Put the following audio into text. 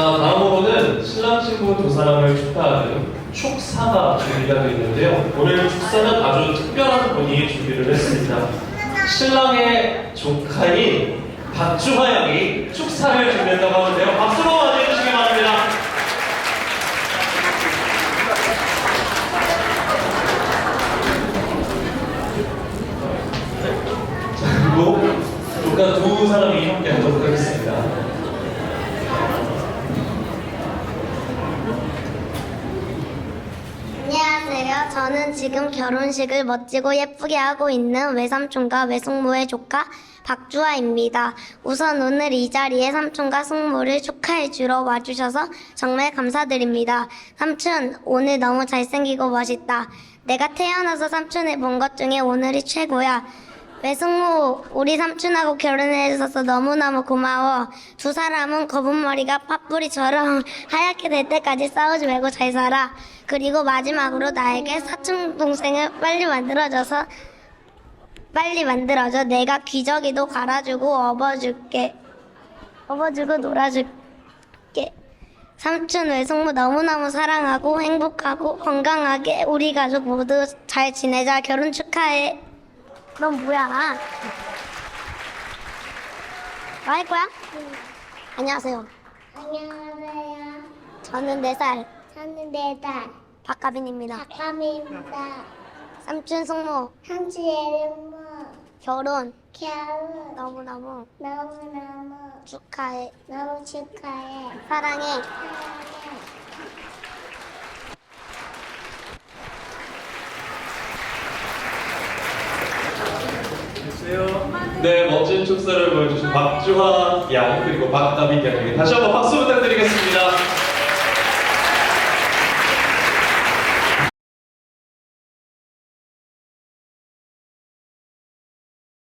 자, 다음으로는 신랑 신부 두 사람을 축하하는 축사가 준비가 되어 있는데요. 오늘 축사는 아주 특별한 분이 준비를 했습니다. 신랑의 조카인 박주화 양이 축사를 준비했다고 하는데요. 박수로 맞이해주시기 바랍니다. 자, 그리고 조카 두 사람이 함께 하도록 하겠습니다. 안녕하세요. 저는 지금 결혼식을 멋지고 예쁘게 하고 있는 외삼촌과 외숙모의 조카 박주아입니다. 우선 오늘 이 자리에 삼촌과 숙모를 축하해 주러 와주셔서 정말 감사드립니다. 삼촌, 오늘 너무 잘생기고 멋있다. 내가 태어나서 삼촌을 본 것 중에 오늘이 최고야. 외숙모, 우리 삼촌하고 결혼해줘서 너무너무 고마워. 두 사람은 검은 머리가 팥뿌리처럼 하얗게 될 때까지 싸우지 말고 잘 살아. 그리고 마지막으로 나에게 사촌 동생을 빨리 만들어줘서 빨리 만들어줘. 내가 기저귀도 갈아주고 업어줄게. 업어주고 놀아줄게. 삼촌 외숙모 너무너무 사랑하고 행복하고 건강하게 우리 가족 모두 잘 지내자. 결혼 축하해. 넌 뭐야? 뭐 할 거야? 안녕하세요. 안녕하세요. 저는 4살 저는 네달 박가빈입니다. 박감입니다. 삼촌 숙모 한지의 이름은 결혼 겨울 너무너무 너무너무 축하해. 너무 축하해. 사랑해. 네, 멋진 축사를 보여주신 박주하 양 그리고 박다빈 양에게 다시 한번 박수 부탁드리겠습니다.